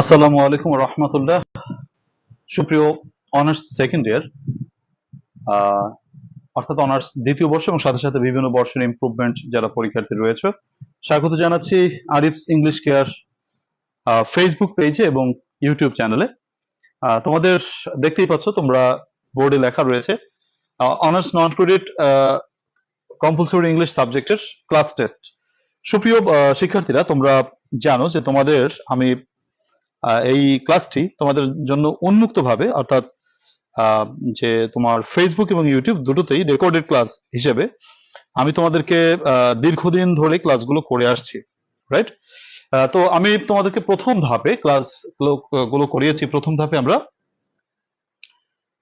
আসসালামু আলাইকুম রহমতুল্লাহ। সুপ্রিয় অনার্স সেকেন্ড ইয়ার অর্থাৎ অনার্স দ্বিতীয় বর্ষ এবং সাথে সাথে বিভিন্ন বর্ষের ইম্প্রুভমেন্ট যারা পরীক্ষার্থী রয়েছে, স্বাগত জানাচ্ছি আরিফস ইংলিশ কেয়ার ফেসবুক পেজে এবং ইউটিউব চ্যানেলে তোমাদের দেখতেই পাচ্ছ তোমরা বোর্ডে লেখা রয়েছে honours non credit compulsory English সাবজেক্টের ক্লাস টেস্ট সুপ্রিয় শিক্ষার্থীরা, তোমরা জানো যে তোমাদের আমি এই ক্লাসটি তোমাদের জন্য উন্মুক্ত ভাবে অর্থাৎ যে তোমার ফেসবুক এবং ইউটিউব দুটোতেই রেকর্ডেড ক্লাস হিসেবে আমি তোমাদেরকে দীর্ঘদিন ধরে ক্লাসগুলো করে আসছি রাইট তো আমি তোমাদেরকে প্রথম ধাপে ক্লাসগুলো করিয়েছি। প্রথম ধাপে আমরা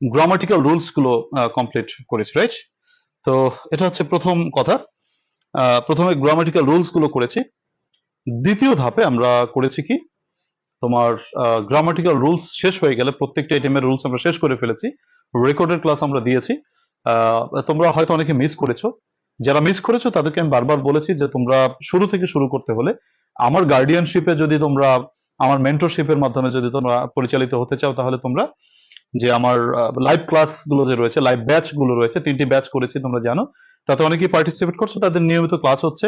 গ্রামাটিক্যাল রুলসগুলো কমপ্লিট করেছি রাইট তো এটা হচ্ছে প্রথম কথা। প্রথমে গ্রামাটিক্যাল রুলসগুলো করেছি। দ্বিতীয় ধাপে আমরা করেছি কি? তোমার গ্রামাটিক্যাল রুলস শেষ হয়ে গেলে প্রত্যেকটা আইটেমের রুলস আমরা শেষ করে ফেলেছি। রেকর্ডেড ক্লাস আমরা দিয়েছি। তোমরা হয়তো অনেকে মিস করেছ। যারা মিস করেছ, তাদেরকে আমি বারবার বলেছি যে তোমরা শুরু থেকে শুরু করতে হলে আমার গার্ডিয়ানশিপে যদি তোমরা, আমার মেন্টরশিপের মাধ্যমে যদি তোমরা পরিচালিত হতে চাও, তাহলে তোমরা যে আমার লাইভ ক্লাসগুলো যে রয়েছে লাইভ ব্যাচগুলো রয়েছে, তিনটি ব্যাচ করেছি, তোমরা জানো। তাতে অনেকেই পার্টিসিপেট করছ, তাদের নিয়মিত ক্লাস হচ্ছে।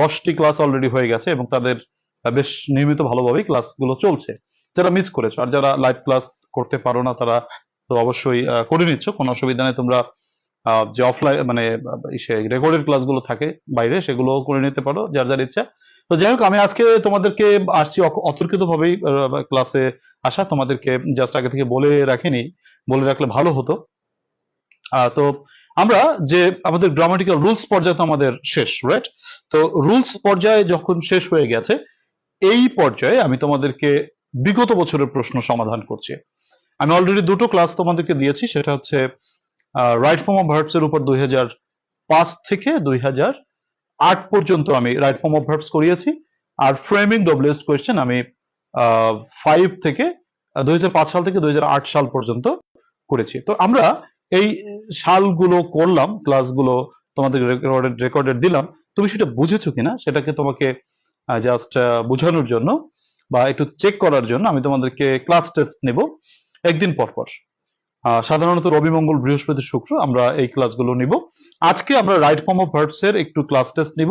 দশটি ক্লাস অলরেডি হয়ে গেছে এবং তাদের বেশ নিয়মিত ভালোভাবেই ক্লাসগুলো চলছে। যারা মিস করেছ, আর যারা লাইভ ক্লাস করতে পারো না, তারা তো অবশ্যই করে নিচ্ছ। কোনো অসুবিধা নেই, তোমরা যে অফলাইন মানে রেকর্ডেড ক্লাসগুলো থাকে বাইরে সেগুলো করে নিতে পারো, যার যার ইচ্ছা। তো যাই হোক, আমি আজকে তোমাদেরকে আসছি অতর্কিত ভাবেই ক্লাসে আসা। তোমাদেরকে জাস্ট আগে থেকে বলে রাখিনি, বলে রাখলে ভালো হতো। তো আমরা যে আমাদের গ্রামাটিক্যাল রুলস পর্যায়ে তো আমাদের শেষ রাইট তো রুলস পর্যায়ে যখন শেষ হয়ে গেছে এই পর্যায়ে আমি তোমাদেরকে বিগত বছরের প্রশ্ন সমাধান করছি। আমি অলরেডি দুটো ক্লাস তোমাদেরকে দিয়েছি, সেটা হচ্ছে রাইট ফর্ম অফ ভার্বস এর উপর দুই পাঁচ থেকে দুই হাজার আট পর্যন্ত আমি রাইট ফর্ম অফ ভার্বস করিয়েছি, আর ফ্রেমিং ডব্লিউএস কোয়েশ্চেন আমি ফাইভ থেকে দুই পাঁচ সাল থেকে দুই আট সাল পর্যন্ত করেছি। তো আমরা এই সালগুলো করলাম ক্লাসগুলো তোমাদের রেকর্ডেড দিলাম। তুমি সেটা বুঝেছ কিনা? সেটাকে তোমাকে জাস্ট বোঝানোর জন্য বা একটু চেক করার জন্য আমি তোমাদেরকে ক্লাস টেস্ট নেব একদিন পর পর। সাধারণত রবি মঙ্গল, বৃহস্পতি শুক্র আমরা এই ক্লাসগুলো নিব। আজকে আমরা রাইট ফর্ম অফ ভার্বস এর একটু ক্লাস টেস্ট নিব।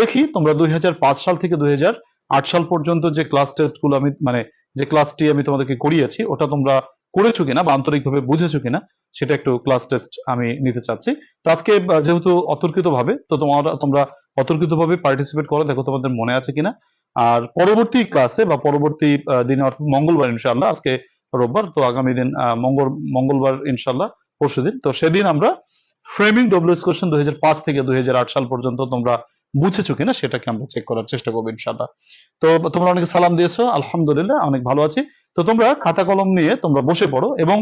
দেখি তোমরা দুই হাজার পাঁচ সাল থেকে দুই হাজার আট সাল পর্যন্ত যে ক্লাস টেস্টগুলো আমি মানে যে ক্লাসটি আমি তোমাদেরকে করিয়েছি, ওটা তোমরা করেছ কিনা বা আন্তরিকভাবে বুঝেছ কিনা, সেটা একটু ক্লাস টেস্ট আমি নিতে চাচ্ছি। তো আজকে যেহেতু অতর্কিত ভাবে তো তোমরা তোমরা অতর্কিত ভাবে পার্টিসিপেট করো, দেখো তোমাদের মনে আছে কিনা। আর পরবর্তী ক্লাসে বা পরবর্তী দিনে, অর্থাৎ মঙ্গলবার ইনশাআল্লাহ, আজকে রোববার, তো আগামী দিন মঙ্গল মঙ্গলবার ইনশাআল্লাহ পরশু দিন তো সেদিন আমরা ফ্রেমিং ডব্লিউএস কোশ্চেন দুই হাজার পাঁচ থেকে দুই হাজার আট সাল পর্যন্ত তোমরা বুঝেছ কিনা সেটাকে আমরা চেক করার চেষ্টা করব ইনশাআল্লাহ। তো তোমরা অনেকে সালাম দিয়েছ, আলহামদুলিল্লাহ, অনেক ভালো আছি। তো তোমরা খাতা কলম নিয়ে তোমরা বসে পড়ো এবং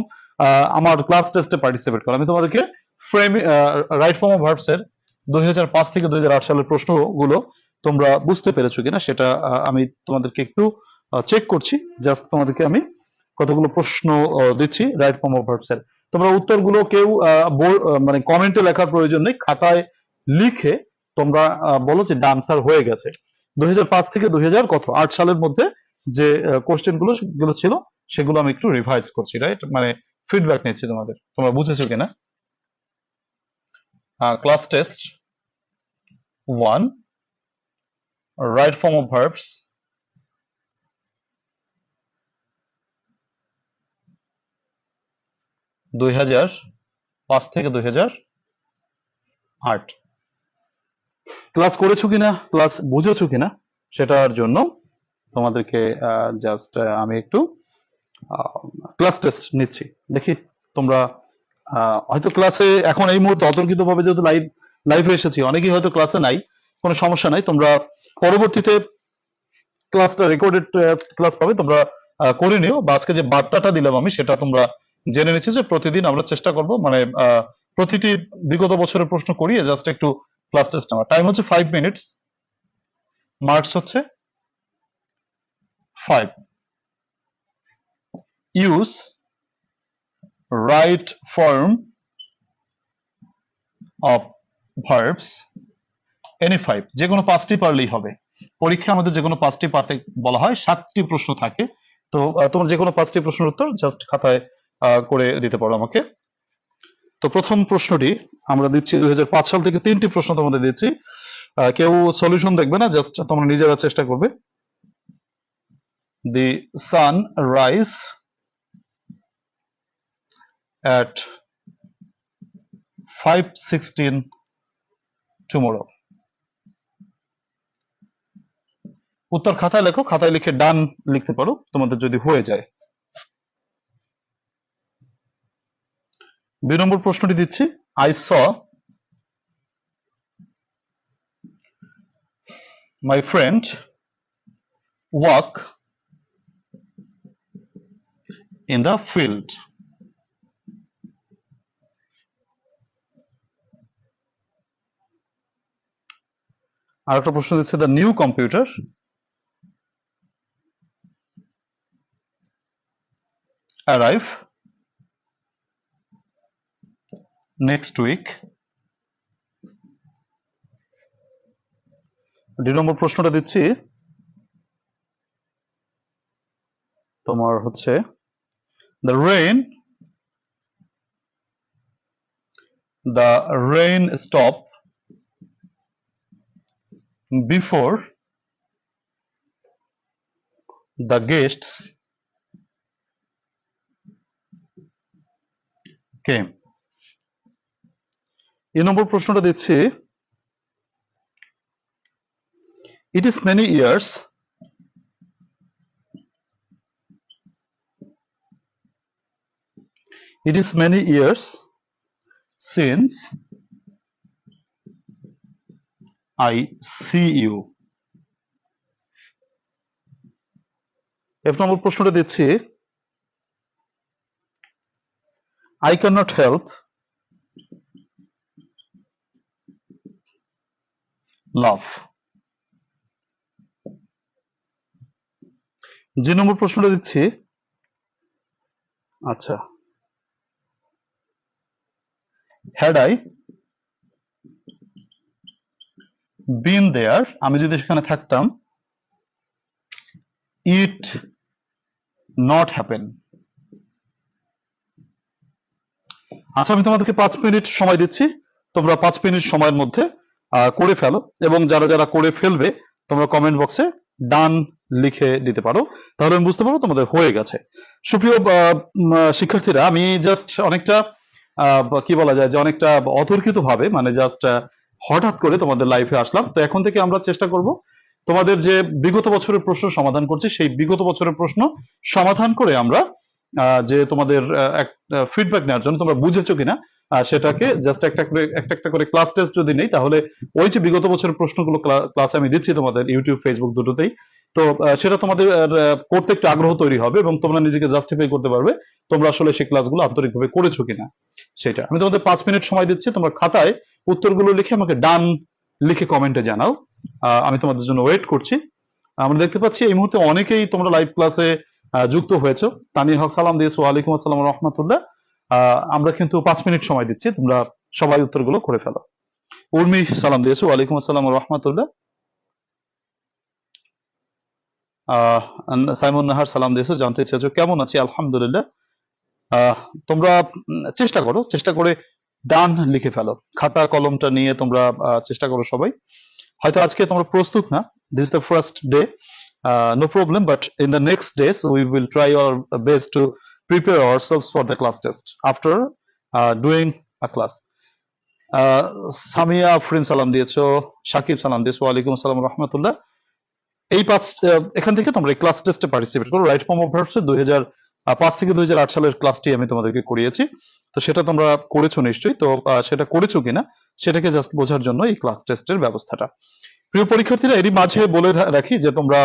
আমার ক্লাস টেস্টে পার্টিসিপেট করো। আমি তোমাদেরকে frame right form of verbs এর দুই থেকে দুই সালের প্রশ্নগুলো তোমরা বুঝতে পেরেছ কিনা সেটা আমি তোমাদেরকে একটু চেক করছি। জাস্ট তোমাদেরকে আমি কতগুলো প্রশ্ন দিচ্ছি রাইট ফর্ম অফ ভার্বস এর। তোমরা উত্তরগুলো কেউ মানে কমেন্টে লেখার প্রয়োজন নেই, খাতায় লিখে তোমরা বলো যে আনসার হয়ে গেছে। দুই হাজার পাঁচ থেকে দুই কত? আট সালের মধ্যে যে কোশ্চেনগুলো গুলো ছিল, সেগুলো আমি একটু রিভাইজ করছি রাইট মানে ফিডব্যাক নিচ্ছি তোমাদের। তোমরা বুঝেছ কিনা? Class test one right form of verbs দুই হাজার পাঁচ থেকে দুই হাজার আট। ক্লাস করেছ কিনা? ক্লাস বুঝেছ কিনা? সেটার জন্য তোমাদেরকে জাস্ট আমি একটু ক্লাস টেস্ট নিচ্ছি। দেখি তোমরা হয়তো ক্লাসে এখন এই মুহূর্তে অতর্কিত ভাবে যেহেতু লাইভ লাইভে এসেছি, অনেকেই হয়তো ক্লাসে নাই, কোনো সমস্যা নাই। তোমরা পরবর্তীতে ক্লাসটা রেকর্ডেড ক্লাস পাবে, তোমরা করে নিও। বা আজকে যে বার্তাটা দিলাম আমি, সেটা তোমরা জেনে নিচ্ছি যে প্রতিদিন আমরা চেষ্টা করব মানে প্রতিটি বিগত বছরের প্রশ্ন করিয়ে জাস্ট একটু ক্লাস টেস্ট নেওয়া টাইম হচ্ছে ফাইভ মিনিটস মার্কস হচ্ছে five use right form of verbs any five যে কোনো পাঁচটি পারলেই হবে। পরীক্ষা আমাদের যে কোনো পাঁচটি পাতে বলা হয়, সাতটি প্রশ্ন থাকে। তো তোমার যে কোনো পাঁচটি প্রশ্নের উত্তর জাস্ট খাতায় করে দিতে পারো আমাকে। তো প্রথম প্রশ্নটি আমরা দিচ্ছি দুই হাজার পাঁচ সাল থেকে তিনটি প্রশ্ন তোমাদের দিচ্ছি। কেউ সলিউশন দেখবে না জাস্ট তোমরা নিজেরা চেষ্টা করবে। The sun rise at 5:16 tomorrow. উত্তর খাতায় লেখো, খাতায় লিখে ডান লিখতে পারো, তোমাদের যদি হয়ে যায়। দুই নম্বর প্রশ্নটি দিচ্ছি। I saw my friend walk in the field আর একটা প্রশ্ন দিচ্ছে the new computer arrive next week দুই নম্বর প্রশ্নটা দিচ্ছি। তোমার হচ্ছে the rain the rain stop before the guests came এই নম্বর প্রশ্নটা দিচ্ছি it is many years it is many years since I see you এক নম্বর প্রশ্নটা দিচ্ছি I cannot help love যে নম্বর প্রশ্নটা দিচ্ছি আচ্ছা। হ্যাড আই বিন দেয়ার আমি যদি সেখানে থাকতাম ইট নট হ্যাপেন আচ্ছা আমি তোমাদেরকে পাঁচ মিনিট সময় দিচ্ছি। তোমরা পাঁচ মিনিট সময়ের মধ্যে করে ফেলো এবং যারা যারা করে ফেলবে, তোমরা কমেন্ট বক্সে ডান লিখে দিতে পারো। তাহলে আমি বুঝতে পারব তোমাদের হয়ে গেছে। সুপ্রিয় শিক্ষার্থীরা, আমি জাস্ট অনেকটা কি বলা যায় যে অনেকটা অতর্কিত ভাবে মানে জাস্ট হঠাৎ করে তোমাদের লাইফে আসলাম। তো এখন থেকে আমরা চেষ্টা করব তোমাদের যে বিগত বছরের প্রশ্ন সমাধান করছি, সেই বিগত বছরের প্রশ্ন সমাধান করে আমরা যে তোমাদের ফিডব্যাক নেওয়ার জন্য তোমরা বুঝেছ কিনা সেটাকে জাস্ট একটা করে একটা একটা করে ক্লাস টেস্ট যদি নেই তাহলে ওই যে বিগত বছরের প্রশ্নগুলো ক্লাসে আমি দিচ্ছি তোমাদের ইউটিউব ফেসবুক দুটোতেই তো সেটা তোমাদের করতে একটু আগ্রহ তৈরি হবে এবং তোমরা নিজেকে জাস্টিফাই করতে পারবে তোমরা আসলে সেই ক্লাসগুলো আন্তরিকভাবে করেছ কিনা সেটা। আমি তোমাদের পাঁচ মিনিট সময় দিচ্ছি তোমরা খাতায় উত্তরগুলো লিখে আমাকে ডান লিখে কমেন্টে জানাও। আহ, আমি তোমাদের জন্য ওয়েট করছি। আমরা দেখতে পাচ্ছি এই মুহূর্তে অনেকেই তোমরা লাইভ ক্লাসে যুক্ত হয়েছো। তানিয়া হক, সালাম দিয়েছ। ওয়ালাইকুম আসসালাম রহমতুল্লাহ। আমরা কিন্তু পাঁচ মিনিট সময় দিচ্ছি। তোমরা সবাই উত্তরগুলো করে ফেলো। উর্মি, সালাম দিয়েছ। ওয়ালাইকুম আসসালাম রহমতুল্লাহ। সাইমন নাহার, সালাম দিয়েছ। জানতে চেয়েছো, কেমন আছি? আলহামদুলিল্লাহ। তোমরা চেষ্টা করো। চেষ্টা করে ডান লিখে ফেলো। খাতা, কলমটা নিয়ে তোমরা চেষ্টা করো সবাই। হয়তো আজকে তোমরা প্রস্তুত না। This the first day no problem but in the next days we will try our best to prepare ourselves for the class test after doing a class Samia Afrin সালাম দিয়েছ সাকিব সালাম দিয়েছ ওয়ালাইকুম আসসালাম রহমতুল্লাহ। এই পাঁচ এখান থেকে তোমরা ক্লাস টেস্টে পার্টিসিপেট করো রাইট ফর্ম অফ ভার্বস দুই হাজার পাঁচ থেকে দুই হাজার আট সালের ক্লাসটি আমি তোমাদেরকে করিয়েছি। তো সেটা তোমরা করেছ নিশ্চয়ই। তো সেটা করেছ কিনা, সেটাকে জাস্ট বোঝার জন্য এই ক্লাস টেস্টের ব্যবস্থাটা। প্রিয় পরীক্ষার্থীরা, এরই মাঝে বলে রাখি যে তোমরা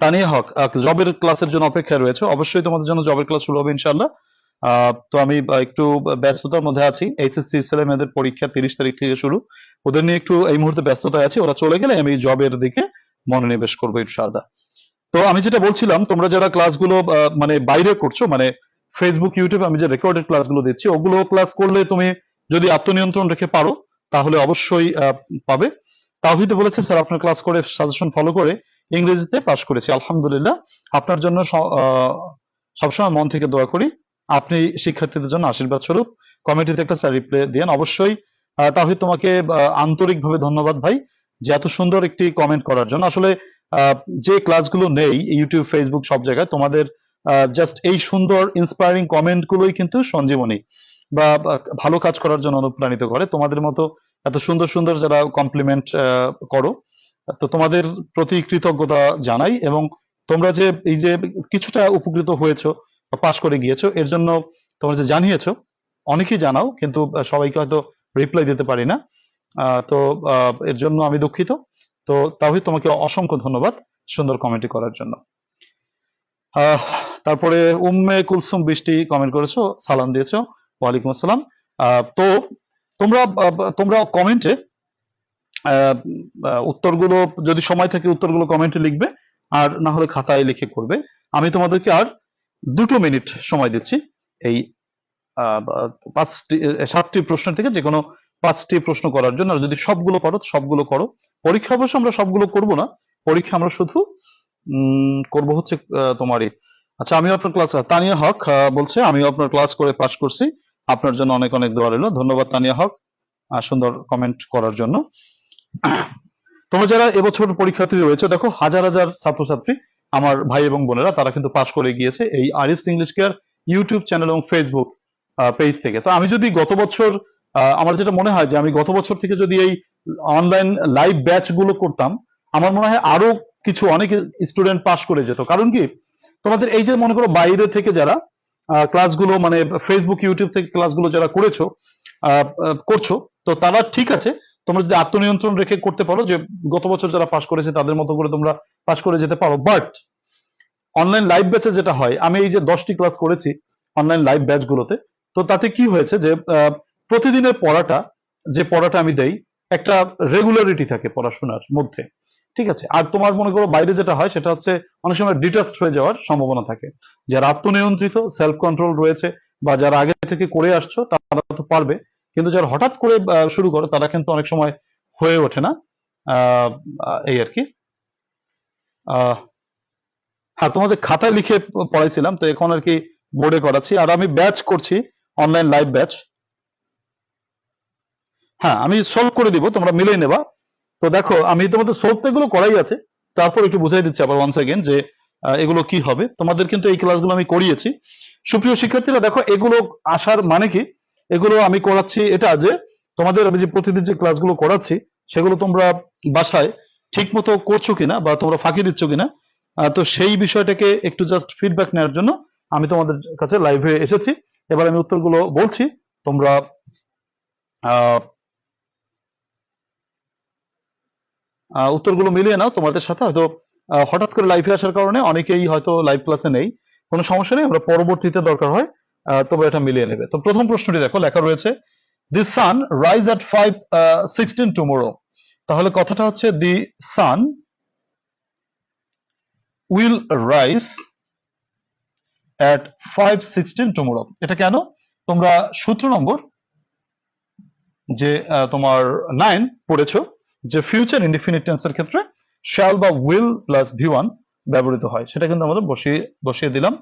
তানিয়া হক জবের ক্লাসের জন্য অপেক্ষায় রয়েছে। অবশ্যই তোমাদের জন্য জবের ক্লাস শুরু হবে ইনশাল্লাহ তো আমি একটু ব্যস্ততার মধ্যে আছি। এইচএসসি ছেলে মেয়েদের পরীক্ষা তিরিশ তারিখ থেকে শুরু। ওদের নিয়ে একটু এই মুহূর্তে ব্যস্ততায় আছি। ওরা চলে গেলে আমি জবের দিকে মনোনিবেশ করব ইনশাআল্লাহ। তো আমি যেটা বলছিলাম, তোমরা যারা ক্লাসগুলো মানে বাইরে করছ মানে ফেসবুক ইউটিউবে আমি যে রেকর্ডেড ক্লাসগুলো দিচ্ছি, ওগুলো ক্লাস করলে তুমি যদি আত্মনিয়ন্ত্রণ রেখে পারো, তাহলে অবশ্যই পাবে। তাওহিদে বলেছে, স্যার, আপনার ক্লাস করে সাজেশন ফলো করে ইংরেজিতে পাশ করেছি। আলহামদুলিল্লাহ, আপনার জন্য সবসময় মন থেকে দোয়া করি। আপনি শিক্ষার্থীদের জন্য আশীর্বাদ স্বরূপ। কমিটিতে একটা স্যার রিপ্লে দিয়েন। অবশ্যই তাহিদ তোমাকে আন্তরিকভাবে ধন্যবাদ ভাই যে এত সুন্দর একটি কমেন্ট করার জন্য। আসলে যে ক্লাসগুলো নেই ইউটিউব ফেসবুক সব জায়গায় তোমাদের জাস্ট এই সুন্দর ইন্সপায়ারিং কমেন্ট গুলোই কিন্তু সঞ্জীবনী বা, ভালো কাজ করার জন্য অনুপ্রাণিত করে। তোমাদের মতো এত সুন্দর সুন্দর যারা কমপ্লিমেন্ট করো, তো তোমাদের প্রতি কৃতজ্ঞতা জানাই এবং তোমরা যে এই যে কিছুটা উপকৃত হয়েছো পাশ করে গিয়েছো, এর জন্য তোমরা যে জানিয়েছো, অনেকেই জানাও, কিন্তু সবাইকে হয়তো রিপ্লাই দিতে পারি না। তো এর জন্য আমি দুঃখিত। তো তাহলে তোমাকে অসংখ্য ধন্যবাদ সুন্দর কমেন্টটি করার জন্য। তারপরে উম্মে কুলসুম বৃষ্টি কমেন্ট করেছ, সালাম দিয়েছ, ওয়ালাইকুম আসসালাম। তো তোমরা তোমরা কমেন্টে উত্তরগুলো, যদি সময় থাকে উত্তরগুলো কমেন্টে লিখবে, আর না হলে খাতায় লিখে করবে। আমি তোমাদেরকে আর দুটো মিনিট সময় দিচ্ছি। এই পাঁচটি সাতটি প্রশ্ন থেকে যে কোনো পাঁচটি প্রশ্ন করার জন্য। আর যদি সবগুলো পারো, সবগুলো করো। পরীক্ষা অবশ্য আমরা সবগুলো করব না। পরীক্ষা আমরা শুধু করব হচ্ছে তোমারই। আচ্ছা আমিও আপনার ক্লাস তানিয়া হক বলছে, আমিও আপনার ক্লাস করে পাশ করছি। আপনার জন্য অনেক অনেক দোয়া রইল। ধন্যবাদ তানিয়া হক সুন্দর কমেন্ট করার জন্য। তোমরা যারা এবছর পরীক্ষার্থী রয়েছে, দেখো হাজার হাজার ছাত্রছাত্রী, আমার ভাই এবং বোনেরা, তারা কিন্তু পাশ করে গিয়েছে এই Arif English Care YouTube channel এবং ফেসবুক পেজ থেকে। তো আমি যদি গত বছর আমার যেটা মনে হয় যে আমি গত বছর থেকে যদি এই অনলাইন লাইভ ব্যাচগুলো করতাম, আমার মনে হয় আরও কিছু অনেক স্টুডেন্ট পাশ করে যেত। কারণ কি? তোমাদের এই যে মনে করো বাইরে থেকে যারা ক্লাসগুলো মানে ফেসবুক ইউটিউব থেকে ক্লাসগুলো যারা করেছ করছ, তো তারা ঠিক আছে। তোমরা যদি আত্মনিয়ন্ত্রণ রেখে করতে পারো যে গত বছর যারা পাশ করেছে তাদের মতো করে তোমরা পাশ করে যেতে পারো। বাট অনলাইন লাইভ ব্যাচে যেটা হয়, আমি এই যে দশটি ক্লাস করেছি অনলাইন লাইভ ব্যাচ গুলোতে, তো তাতে কি হয়েছে যে প্রতিদিনের পড়াটা, যে পড়াটা আমি দেই, একটা রেগুলারিটি থাকে পড়াশোনার মধ্যে। ঠিক আছে? আর তোমার মনে করো বাইরে যেটা হয়, সেটা হচ্ছে অনেক সময় ডিটাস্ট হয়ে যাওয়ার সম্ভাবনা থাকে। যারা আত্মনিয়ন্ত্রিত সেলফ কন্ট্রোল রয়েছে বা যারা আগে থেকে করে আসছো, তারা তো পারবে। কিন্তু যারা হঠাৎ করে শুরু করে, তারা কিন্তু অনেক সময় হয়ে ওঠে না। এই আর কি। হ্যাঁ তোমাদের খাতায় লিখে পড়াইছিলাম, তো এখন আর কি বোর্ডে করাচ্ছি। আর আমি ব্যাচ করছি অনলাইন লাইভ ব্যাচ হ্যাঁ আমি সলভ করে দিব, তোমরা মিলিয়ে নেবা। তো দেখো, আমি তোমাদের সলভ তো এগুলো করাই আছে। তারপর একটু বুঝাই দিচ্ছি আবার ওয়ান্স এগেন যে এগুলো কি হবে। তোমাদের কিন্তু এই ক্লাসগুলো আমি করিয়েছি। সুপ্রিয় শিক্ষার্থীরা, দেখো, এগুলো আসার মানে কি? এগুলো আমি করাচ্ছি এটা যে, তোমাদের আমি যে প্রতিদিন যে ক্লাসগুলো করাচ্ছি, সেগুলো তোমরা বাসায় ঠিক মতো করছ কিনা বা তোমরা ফাঁকি দিচ্ছ কিনা তো সেই বিষয়টাকে একটু জাস্ট ফিডব্যাক নেওয়ার জন্য আমি তোমাদের কাছে লাইভে এসেছি। এবার আমি উত্তরগুলো বলছি। তোমরা উত্তরগুলো মিলিয়ে নাও তোমাদের সাথে। হয়তো হঠাৎ করে লাইভে আসার কারণে অনেকেই হয়তো লাইভ ক্লাসে নেই। কোনো সমস্যা নেই, আমরা পরবর্তীতে দরকার হয় তোমরা এটা মিলিয়ে নেবে। তো প্রথম প্রশ্নটি দেখো, লেখা রয়েছে the sun rise at five sixteen tomorrow তাহলে কথাটা হচ্ছে the sun will rise at five sixteen tomorrow এটা কেন? তোমরা সূত্র নম্বর, যে তোমার নাইন পড়েছো যে ফিউচার ইনডিফিনিট টেন্সের ক্ষেত্রে শ্যাল বা উইল প্লাস ভি ওয়ান ব্যবহৃত হয়। সেটা কিন্তু আমরা বসিয়ে বসিয়ে দিলাম।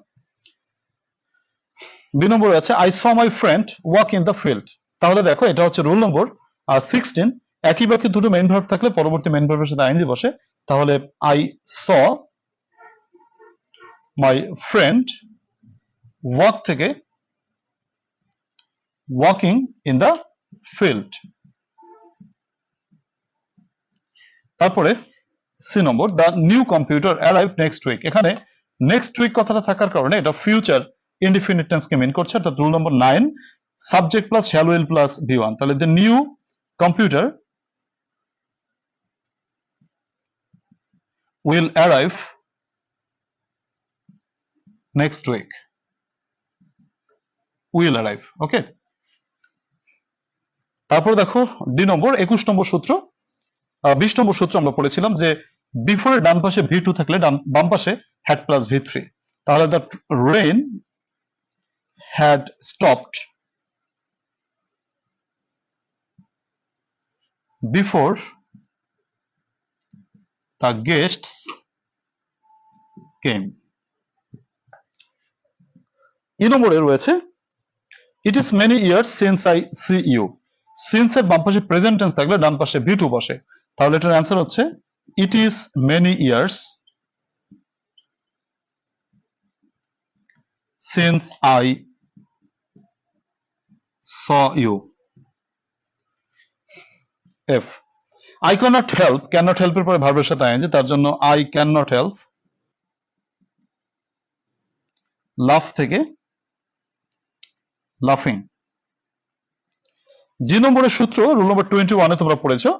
বি নম্বর আছে I saw my friend walk in the field তাহলে দেখো, এটা হচ্ছে রুল নম্বর আর সিক্সটিন একই বাক্যে দুটো মেইন ভার্ব থাকলে পরবর্তী মেইন ভার্বের সাথে আইনজি বসে। তাহলে I saw my friend walk থেকে ওয়াকিং ইন দ্য ফিল্ড তারপরে C number the new computer arrive next week এখানে নেক্সট উইক কথাটা থাকার কারণে এটা ফিউচার ইনডিফিনিট টেন্সকে মিন করছে, অর্থাৎ rule number nine subject plus shall will plus V one তাহলে the new computer will arrive next week will arrive okay তারপর দেখো ডি নম্বর একুশ নম্বর সূত্র বিশ নম্বর সূত্র আমরা পড়েছিলাম যে বিফোর ডান পাশে ভি টু থাকলে ডান, বাম পাশে হ্যাড প্লাস ভি থ্রি তাহলে the rain had stopped before the guests came E নম্বরে রয়েছে it is many years since I see you since এর বাম পাশে প্রেজেন্ট টেন্স থাকলে ডান পাশে ভি টু বসে। তাহলে এটার অ্যান্সার হচ্ছে it is many years since I you. If I cannot help cannot help এর পরে ভার্বের সাথে আইএনজি তার জন্য I cannot help লাফ থেকে লাফিং জি নম্বরের সূত্র রুল নম্বর টোয়েন্টি ওয়ানে তোমরা পড়েছো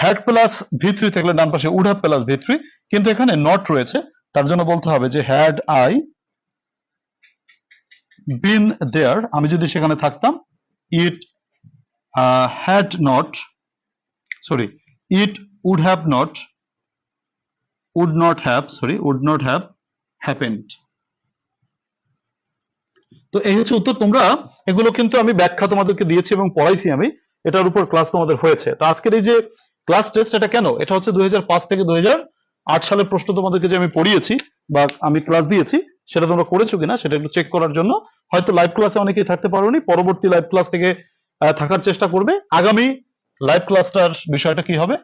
হ্যাড প্লাস ভি থ্রি থাকলে ডান পাশে would have plus V three কিন্তু এখানে নট রয়েছে। তার জন্য বলতে হবে যে হ্যাড আই বিন দেয়ার আমি যদি সেখানে থাকতাম it had not sorry it would have not would not have sorry would not have happened তো এই হচ্ছে উত্তর। তোমরা এগুলো কিন্তু আমি ব্যাখ্যা তোমাদেরকে দিয়েছি এবং পড়াইছি আমি। এটার উপর ক্লাস তোমাদের হয়েছে। তো আজকের এই যে ক্লাস টেস্ট এটা কেন? এটা হচ্ছে দুই থেকে দুই সালের প্রশ্ন তোমাদেরকে যে আমি পড়িয়েছি বা আমি ক্লাস দিয়েছি, সেটা তোমরা করেছ কিনা সেটা একটু চেক করার জন্য। হয়তো লাইভ ক্লাসে অনেকেই থাকতে পারোনি, পরবর্তী লাইভ ক্লাস থেকে থাকার চেষ্টা করবে। আগামী লাইভ ক্লাসটার বিষয়টা কি হবে?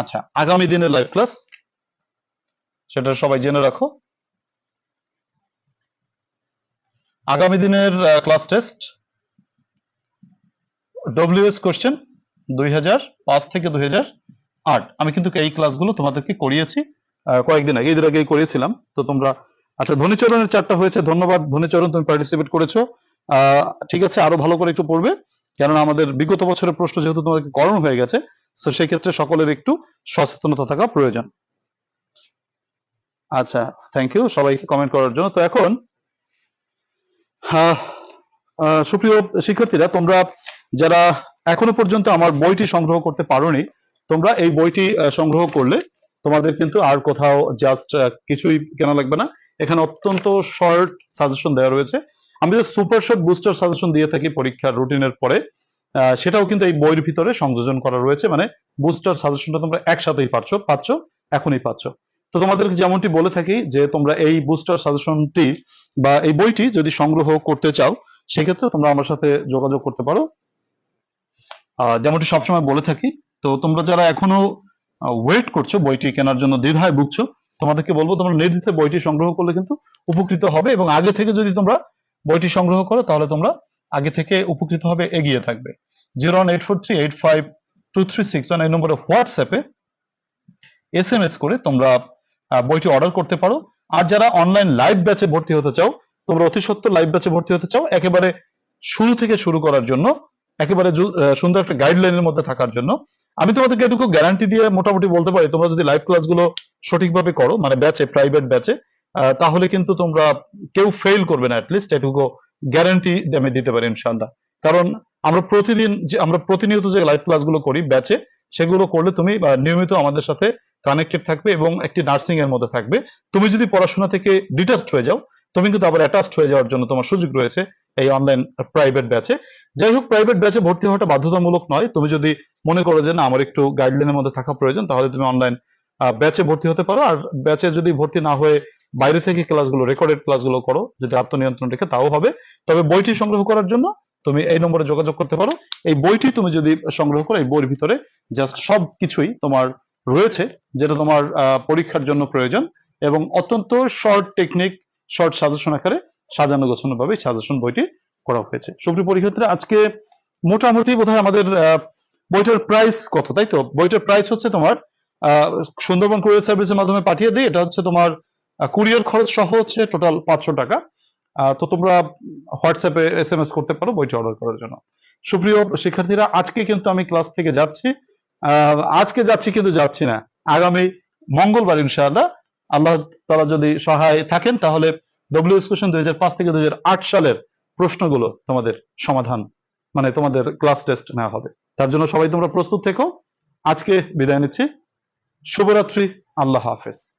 আচ্ছা আগামী দিনের লাইভ ক্লাস সেটা সবাই জেনে রাখো। আগামী দিনের ক্লাস টেস্ট ডব্লিউএস কোশ্চেন দুই হাজার পাঁচ থেকে দুই আট। আমি কিন্তু এই ক্লাসগুলো তোমাদেরকে করিয়েছি কয়েকদিন আগে এদের আগেই করিয়েছিলাম। তো তোমরা আচ্ছা ধনীচরণের চারটা হয়েছে, ধন্যবাদ ধনীচরণ তুমি পার্টিসিপেট করেছ। ঠিক আছে, আরও ভালো করে একটু পড়বে, কেননা আমাদের বিগত বছরের প্রশ্ন যেহেতু তোমাদেরকে করানো হয়ে গেছে, তো সেই ক্ষেত্রে সকলের একটু সচেতনতা থাকা প্রয়োজন। আচ্ছা থ্যাংক ইউ সবাইকে কমেন্ট করার জন্য। তো এখন সুপ্রিয় শিক্ষার্থীরা, তোমরা যারা এখনও পর্যন্ত আমার বইটি সংগ্রহ করতে পারোনি, তোমরা এই বইটি সংগ্রহ করলে তোমাদের কিন্তু আর কোথাও জাস্ট কিছুই কেনা লাগবে না। এখানে অত্যন্ত শর্ট সাজেশন দেওয়া রয়েছে। আমি যে সুপার শর্ট বুস্টার সাজেশন দিয়ে থাকি পরীক্ষার রুটিনের পরে। সেটাও কিন্তু এই বইয়ের ভিতরে সংযোজন করা রয়েছে। মানে বুস্টার সাজেশনটা তোমরা একসাথেই পাচ্ছ পাচ্ছ, এখনই পাচ্ছ। তো তোমাদেরকে যেমনটি বলে থাকি যে তোমরা এই বুস্টার সাজেশনটি বা এই বইটি যদি সংগ্রহ করতে চাও, সেক্ষেত্রে তোমরা আমার সাথে যোগাযোগ করতে পারো। যেমনটি সবসময় বলে থাকি, তো তোমরা যারা এখনও ওয়েট করছ বইটি কেনার জন্য, দ্বিধায় ভুগছো, তোমাদেরকে বলব তোমরা নির্দ্বিধায় বইটি সংগ্রহ করলে কিন্তু উপকৃত হবে এবং আগে থেকে যদি তোমরা বইটি সংগ্রহ করো, তাহলে তোমরা আগে থেকে উপকৃত হবে, এগিয়ে থাকবে। Zero one eight four three eight five two three six one, এই নম্বরে হোয়াটসঅ্যাপে এস এম এস করে তোমরা বইটি অর্ডার করতে পারো। আর যারা অনলাইন লাইভ ব্যাচে ভর্তি হতে চাও, তোমরা অতি সত্তর লাইভ ব্যাচে ভর্তি হতে চাও, একেবারে শুরু থেকে শুরু করার জন্য একেবারে সুন্দর একটা গাইডলাইনের মধ্যে থাকার জন্য। আমি তোমাদেরকে এটুকু গ্যারান্টি দিয়ে মোটামুটি বলতে পারি, তোমরা যদি লাইভ ক্লাসগুলো সঠিকভাবে করো মানে ব্যাচে প্রাইভেট ব্যাচে তাহলে কিন্তু তোমরা কেউ ফেল করবে না অ্যাটলিস্ট এটুকু গ্যারান্টি আমি দিতে পারি ইনশাআল্লাহ। কারণ আমরা প্রতিদিন যে আমরা প্রতিনিয়ত যে লাইভ ক্লাসগুলো করি ব্যাচে সেগুলো করলে তুমি নিয়মিত আমাদের সাথে কানেক্টেড থাকবে এবং একটি নার্সিং এর মধ্যে থাকবে। তুমি যদি পড়াশোনা থেকে ডিটাচড হয়ে যাও, তুমি কিন্তু আবার অ্যাটাচড হয়ে যাওয়ার জন্য তোমার সুযোগ রয়েছে। এই অনলাইন প্রাইভেট ব্যাচে যাই হোক প্রাইভেট ব্যাচে ভর্তি হওয়াটা বাধ্যতামূলক নয়। তুমি যদি মনে করো যে না, আমার একটু গাইডলাইনের মধ্যে থাকা প্রয়োজন, তাহলে তুমি অনলাইন ব্যাচে ভর্তি হতে পারো। আর ব্যাচে যদি ভর্তি না হয়ে বাইরে থেকে ক্লাসগুলো রেকর্ডেড ক্লাসগুলো করো, যদি আত্মনিয়ন্ত্রণ রেখে, তাও হবে। তবে বইটি সংগ্রহ করার জন্য তুমি এই নম্বরে যোগাযোগ করতে পারো। এই বইটি তুমি যদি সংগ্রহ করো, এই বইয়ের ভিতরে জাস্ট সব কিছুই তোমার রয়েছে, যেটা তোমার পরীক্ষার জন্য প্রয়োজন। এবং অত্যন্ত শর্ট টেকনিক শর্ট সাজেশন আকারে সাজানো গোছানো ভাবে সাজেশন বইটি করা হয়েছে। সুপ্রিয় পরীক্ষার্থীরা, আজকে মোটামুটি বোধহয় আমাদের বইটার প্রাইস কত, তাই তো? বইটার প্রাইস হচ্ছে তোমার সুন্দরবন কুরিয়ার সার্ভিসের মাধ্যমে পাঠিয়ে দিই এটা হচ্ছে তোমার কুরিয়ার খরচ সহ হচ্ছে টোটাল পাঁচশো টাকা। তো তোমরা হোয়াটসঅ্যাপে এস এম এস করতে পারো বইটি অর্ডার করার জন্য। সুপ্রিয় শিক্ষার্থীরা, আজকে কিন্তু আমি ক্লাস থেকে যাচ্ছি। আজকে যাচ্ছি কিন্তু যাচ্ছি না। আগামী মঙ্গলবার ইনশাআল্লাহ। আল্লাহ তালা যদি সহায় থাকেন তাহলে ডব্লিউএস কোশ্চেন দুই থেকে দুই হাজার আট সালের প্রশ্নগুলো তোমাদের সমাধান মানে তোমাদের ক্লাস টেস্ট নেওয়া হবে। তার জন্য সবাই তোমরা প্রস্তুত থেকো। আজকে বিদায় নিচ্ছি। শুভরাত্রি। আল্লাহ হাফেজ।